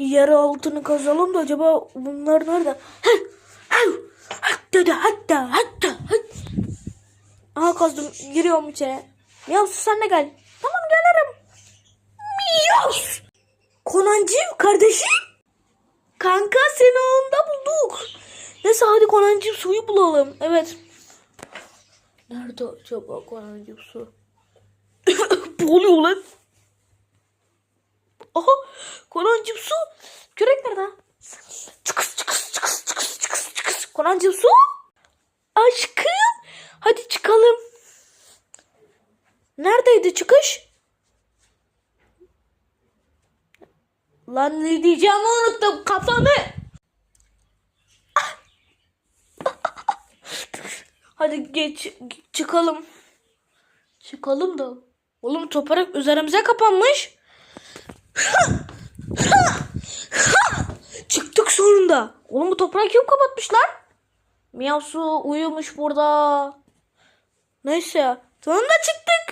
yer altını kazalım da acaba bunlar nerede? Hey, hatta hatta hatta. Aha kazdım. Giriyorum içeri. Miyavs sen de gel. Tamam gelirim. Miyavs. Konancığım kardeşim. Kanka seni ağında bulduk. Neyse hadi Konancığım suyu bulalım. Evet. Nerede acaba Konancığım su? Bu lan. Aha Konancığım su. Kürek nerede? Çıkıs çıkıs çıkıs çıkıs çıkıs çıkıs. Konancığım su. Aşkım. Hadi çıkalım. Neredeydi çıkış? Lan ne diyeceğimi unuttum kafanı. Hadi geç çıkalım. Çıkalım da. Oğlum toprak üzerimize kapanmış. Çıktık sonunda. Oğlum bu toprağı kim kapatmışlar? Miyav su uyumuş burada. Neyse. Sonunda çıktık.